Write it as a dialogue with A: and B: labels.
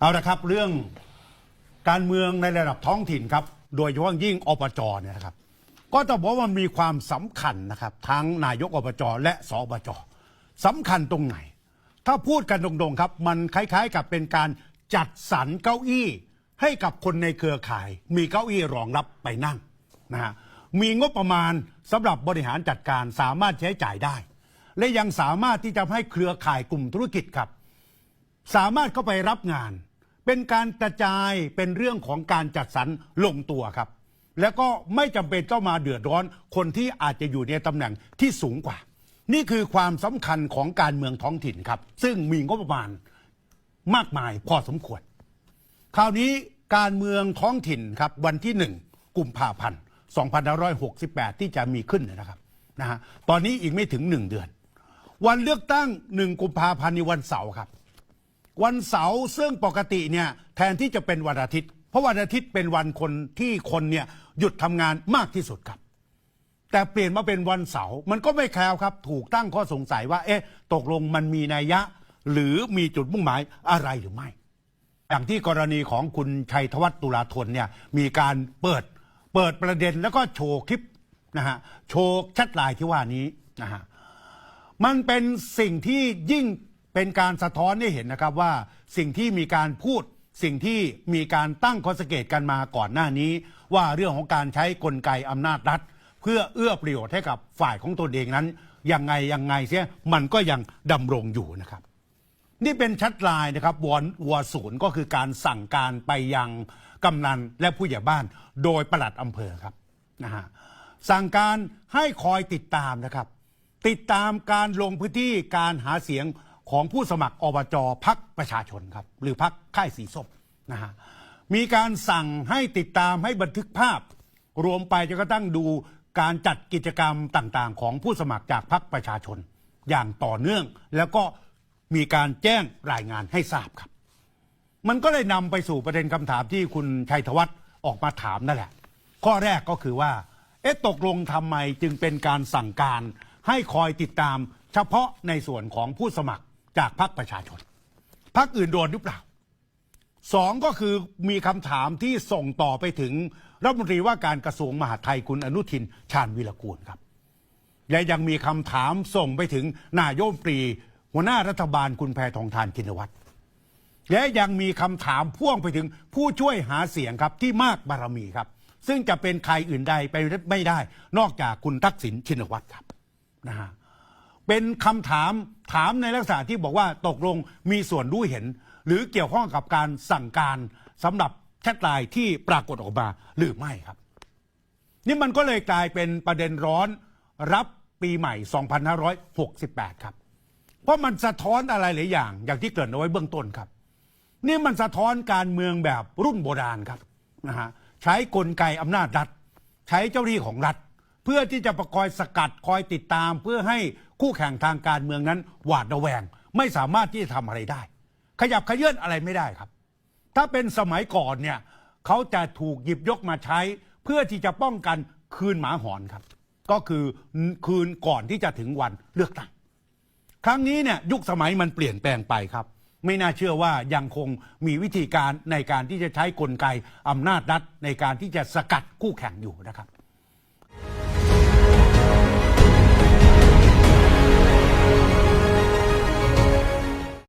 A: เอาละครับเรื่องการเมืองในระดับท้องถิ่นครับ โดยเฉพาะยิ่งอปจเนี่ยนะครับ ก็ต้องบอกว่ามีความสำคัญนะครับ ทั้งนายกอบจและสอบจสำคัญตรงไหน ถ้าพูดกันตรงๆครับ มันคล้ายๆ กับเป็นการจัดสรรเก้าอี้ให้กับคนในเครือข่าย มีเก้าอี้รองรับไปนั่งนะฮะมีงบประมาณสำหรับบริหารจัดการสามารถใช้จ่ายได้ และยังสามารถที่จะให้เครือข่ายกลุ่มธุรกิจครับ สามารถเข้าไปรับงาน เป็นการกระจายเป็นเรื่องของการจัดสรรลงตัวครับ แล้วก็ไม่จำเป็นต้องมาเดือดร้อนคนที่อาจจะอยู่ในตำแหน่งที่สูงกว่า นี่คือความสำคัญของการเมืองท้องถิ่นครับ ซึ่งมีงบประมาณมากมายพอสมควร คราวนี้การเมืองท้องถิ่นครับวันที่หนึ่งกุมภาพันธ์2568 ที่จะมีขึ้นนยนะครับนะฮะตอนนี้อีกไม่ถึงหนึ่งเดือน วันเลือกตั้งหนึ่งกุมภาพันธ์ในวันเสาร์ครับ วันเสาร์ซึ่งปกติเนี่ยแทนที่จะเป็นวันอาทิตย์ เพราะวันอาทิตย์เป็นวันคนที่คนเนี่ยหยุดทำงานมากที่สุดครับ แต่เปลี่ยนมาเป็นวันเสาร์มันก็ไม่แคล้วครับ ถูกตั้งข้อสงสัยว่า เอ๊ะ ตกลงมันมีนัยยะ หรือมีจุดมุ่งหมายอะไรหรือไม่ อย่างที่กรณีของคุณชัยธวัฒน์ตุลาธนเนี่ยมีการเปิดเปิดประเด็นแล้วก็โชว์คลิปนะฮะโชว์แชัดไลน์ที่ว่านี้นะฮะมันเป็นสิ่งที่ยิ่ง เป็นการสะท้อนให้เห็นนะครับว่าสิ่งที่มีการพูดสิ่งที่มีการตั้งข้อสังเกตกันมาก่อนหน้านี้ ว่าเรื่องของการใช้กลไกอำนาจรัฐ เพื่อเอื้อประโยชน์ให้กับฝ่ายของตนเองนั้นยังไงยังไงเสียมันก็ยังดำรงอยู่นะครับ นี่เป็นชัดลน์นะครับวอนวัวศูนย์ก็คือการสั่งการไปยังกำนันและผู้ใหญ่บ้าน โดยปลัดอำเภอครับนะฮะสั่งการให้คอยติดตามนะครับ ติดตามการลงพื้นที่การหาเสียง ของผู้สมัครอบจพักประชาชนครับ หรือพักค่ายสีส้มนะฮะมีการสั่งให้ติดตามให้บันทึกภาพ รวมไปจนกระทั่งดูการจัดกิจกรรมต่างๆ ของผู้สมัครจากพักประชาชน อย่างต่อเนื่อง แล้วก็มีการแจ้งรายงานให้ทราบครับ มันก็เลยนำไปสู่ประเด็นคำถามที่คุณชัยธวัฒน์ออกมาถามนั่นแหละ ข้อแรกก็คือว่า เอ๊ะตกลงทำไมจึงเป็นการสั่งการ ให้คอยติดตามเฉพาะในส่วนของผู้สมัคร จากพรรคประชาชนพรรคอื่นโดนหรือเปล่าสองก็คือมีคำถามที่ส่งต่อไปถึงรัฐมนตรีว่าการกระทรวงมหาดไทยคุณอนุทินชาญวิรกูลครับ และยังมีคำถามส่งไปถึงนายกรัฐมนตรี หัวหน้ารัฐบาลคุณแพทองทานชินวัตรและยังมีคำถามพ่วงไปถึงผู้ช่วยหาเสียงครับที่มากบารมีครับ ซึ่งจะเป็นใครอื่นใดไปไม่ได้ นอกจากคุณทักษิณชินวัตรครับนะฮะ เป็นคำถามถามในลักษณะที่บอกว่าตกลงมีส่วนรู้เห็น หรือเกี่ยวข้องกับการสั่งการสำหรับแชทไลน์ที่ปรากฏออกมาหรือไม่ครับ นี่มันก็เลยกลายเป็นประเด็นร้อนรับปีใหม่ 2568 ครับ เพราะมันสะท้อนอะไรหลายอย่าง อย่างที่เกริ่นเอาไว้เบื้องต้นครับ นี่มันสะท้อนการเมืองแบบรุ่นโบราณครับนะฮะใช้กลไกอำนาจรัฐ ใช้เจ้าหน้าที่ของรัฐ เพื่อที่จะประคอยสกัดคอยติดตาม เพื่อให้คู่แข่งทางการเมืองนั้น หวาดระแวง ไม่สามารถที่จะทำอะไรได้ ขยับขยื่นอะไรไม่ได้ครับ ถ้าเป็นสมัยก่อนเนี่ยเขาจะถูกหยิบยกมาใช้ เพื่อที่จะป้องกันคืนหมาหอนครับ ก็คือคืนก่อนที่จะถึงวันเลือกตั้งครั้งนี้เนี่ยยุคสมัยมันเปลี่ยนแปลงไปครับ ไม่น่าเชื่อว่ายังคงมีวิธีการในการที่จะใช้กลไกอำนาจรัฐในการที่จะสกัดคู่แข่งอยู่นะครับ